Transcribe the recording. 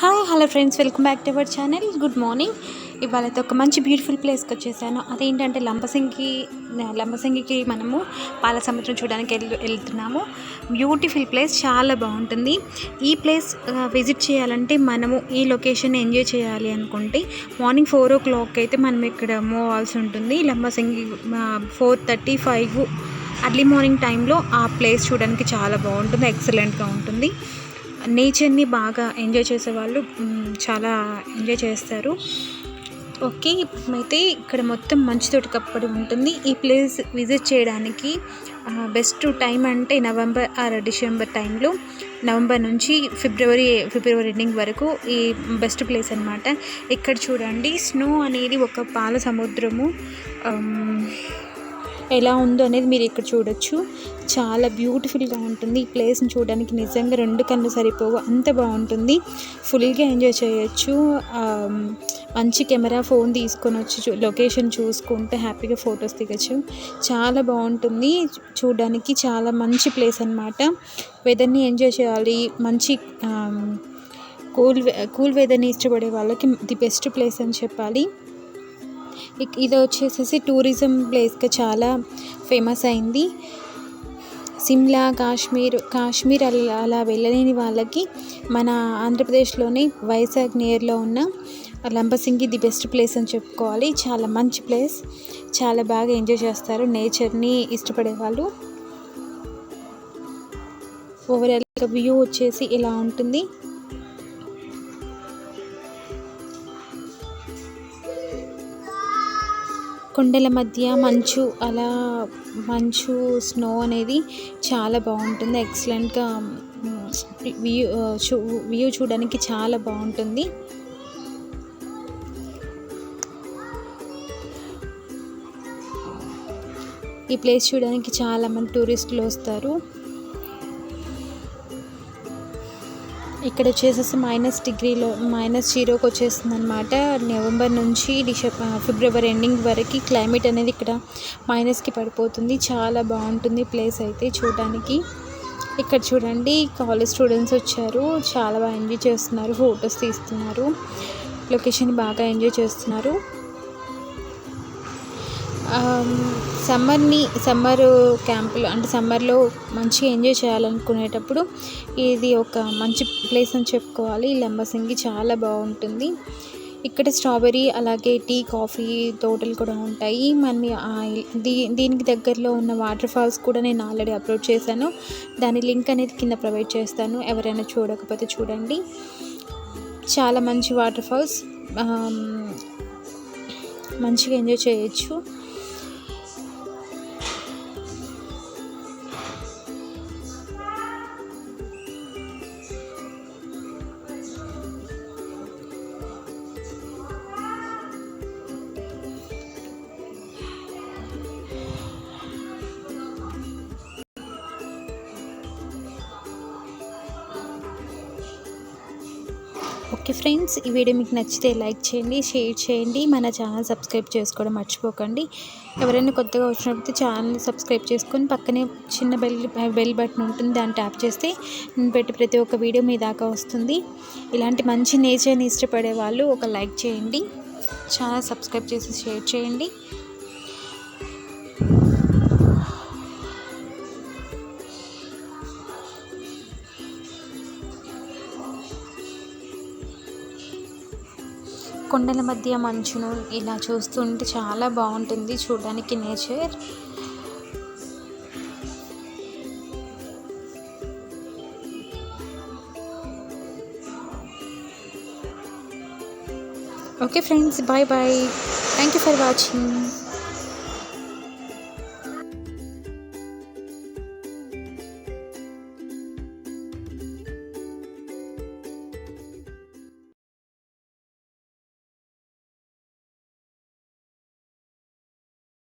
Hi hello friends welcome back to our channel good morning ఇవాళ అయితే ఒక మంచి బ్యూటిఫుల్ ప్లేస్కి వచ్చేసాను. అదేంటంటే లంబసింగి లంబసింగికి మనము పాల సముద్రం చూడడానికి వెళ్ళి వెళ్తున్నాము. బ్యూటిఫుల్ ప్లేస్ చాలా బాగుంటుంది. ఈ ప్లేస్ విజిట్ చేయాలంటే మనము ఈ లొకేషన్ ఎంజాయ్ చేయాలి అనుకుంటే మార్నింగ్ ఫోర్ ఓ క్లాక్ అయితే మనం ఇక్కడ మూవ్ అవ్వాల్సి ఉంటుంది. Lambasingi four thirty five early morning టైంలో ఆ ప్లేస్ చూడడానికి చాలా బాగుంటుంది ఎక్సలెంట్గా ఉంటుంది. నేచర్ని బాగా ఎంజాయ్ చేసేవాళ్ళు చాలా ఎంజాయ్ చేస్తారు. ఓకే అయితే ఇక్కడ మొత్తం మంచుతోటి కప్పబడి ఉంటుంది. ఈ ప్లేస్ విజిట్ చేయడానికి బెస్ట్ టైం అంటే నవంబర్ ఆర్ డిసెంబర్ టైంలో. నవంబర్ నుంచి ఫిబ్రవరి ఫిబ్రవరి ఎండింగ్ వరకు ఈ బెస్ట్ ప్లేస్ అనమాట ఇక్కడ చూడండి స్నో అనేది ఒక పాల సముద్రము. ఎలా ఉందో అనేది మీరు ఇక్కడ చూడొచ్చు. చాలా బ్యూటిఫుల్గా ఉంటుంది. ఈ ప్లేస్ని చూడడానికి నిజంగా రెండు కళ్ళు సరిపోవు. అంత బాగుంటుంది. ఫుల్గా ఎంజాయ్ చేయొచ్చు. మంచి కెమెరా ఫోన్ తీసుకొని వచ్చి లొకేషన్ చూసుకుంటే హ్యాపీగా ఫొటోస్ దిగచ్చు. చాలా బాగుంటుంది. చూడడానికి చాలా మంచి ప్లేస్ అనమాట వెదర్ని ఎంజాయ్ చేయాలి. మంచి కూల్ కూల్ వెదర్ని ఇష్టపడే వాళ్ళకి ది బెస్ట్ ప్లేస్ అని చెప్పాలి. ఇది వచ్చేసేసి టూరిజం ప్లేస్గా చాలా ఫేమస్ అయింది. సిమ్లా కాశ్మీర్ కాశ్మీర్ అలా అలా వెళ్ళలేని వాళ్ళకి మన ఆంధ్రప్రదేశ్లోని వైజాగ్ నియర్లో ఉన్న లంబసింగి ది బెస్ట్ ప్లేస్ అని చెప్పుకోవాలి. చాలా మంచి ప్లేస్. చాలా బాగా ఎంజాయ్ చేస్తారు. నేచర్ని ఇష్టపడే వాళ్ళు. ఓవరాల్గా వ్యూ వచ్చేసి ఇలా ఉంటుంది. కొండల మధ్య మంచు అలా మంచు స్నో అనేది చాలా బాగుంటుంది. ఎక్సలెంట్గా వ్యూ చూ వ్యూ చూడడానికి చాలా బాగుంటుంది. ఈ ప్లేస్ చూడడానికి చాలామంది టూరిస్టులు వస్తారు. ఇక్కడ వచ్చేసేసి మైనస్ డిగ్రీలో మైనస్ జీరోకి వచ్చేస్తుంది అనమాట నవంబర్ నుంచి డిసెంబర్ ఫిబ్రవరి ఎండింగ్ వరకు క్లైమేట్ అనేది ఇక్కడ మైనస్కి పడిపోతుంది. చాలా బాగుంటుంది ప్లేస్ అయితే చూడడానికి. ఇక్కడ చూడండి కాలేజ్ స్టూడెంట్స్ వచ్చారు. చాలా బాగా ఎంజాయ్ చేస్తున్నారు ఫొటోస్ తీస్తున్నారు. లొకేషన్ బాగా ఎంజాయ్ చేస్తున్నారు. సమ్మర్ని సమ్మర్ క్యాంపులో అంటే సమ్మర్లో మంచిగా ఎంజాయ్ చేయాలనుకునేటప్పుడు ఇది ఒక మంచి ప్లేస్ అని చెప్పుకోవాలి. లంబసింగి చాలా బాగుంటుంది. ఇక్కడ స్ట్రాబెరీ అలాగే టీ కాఫీ తోటలు కూడా ఉంటాయి. మన దీ దీనికి దగ్గరలో ఉన్న వాటర్ ఫాల్స్ కూడా నేను ఆల్రెడీ అప్లోడ్ చేశాను. దాని లింక్ అనేది కింద ప్రొవైడ్ చేస్తాను. ఎవరైనా చూడకపోతే చూడండి. చాలా మంచి వాటర్ ఫాల్స్. మంచిగా ఎంజాయ్ చేయొచ్చు. ఓకే ఫ్రెండ్స్ ఈ వీడియో మీకు నచ్చితే లైక్ చేయండి షేర్ చేయండి మన ఛానల్ సబ్స్క్రైబ్ చేసుకోవడం మర్చిపోకండి. ఎవరైనా కొత్తగా వచ్చినప్పుడు ఛానల్ సబ్స్క్రైబ్ చేసుకొని పక్కనే చిన్న బెల్ బెల్ బటన్ ఉంటుంది దాన్ని ట్యాప్ చేస్తే నేను పెట్టి ప్రతి ఒక్క వీడియో మీ దాకా వస్తుంది. ఇలాంటి మంచి నేచర్ని ఇష్టపడే వాళ్ళు ఒక లైక్ చేయండి ఛానల్ సబ్స్క్రైబ్ చేసి షేర్ చేయండి. కొండల మధ్య మంచును ఇలా చూస్తుంటే చాలా బాగుంటుంది చూడడానికి nature. Okay friends bye bye. Thank you for watching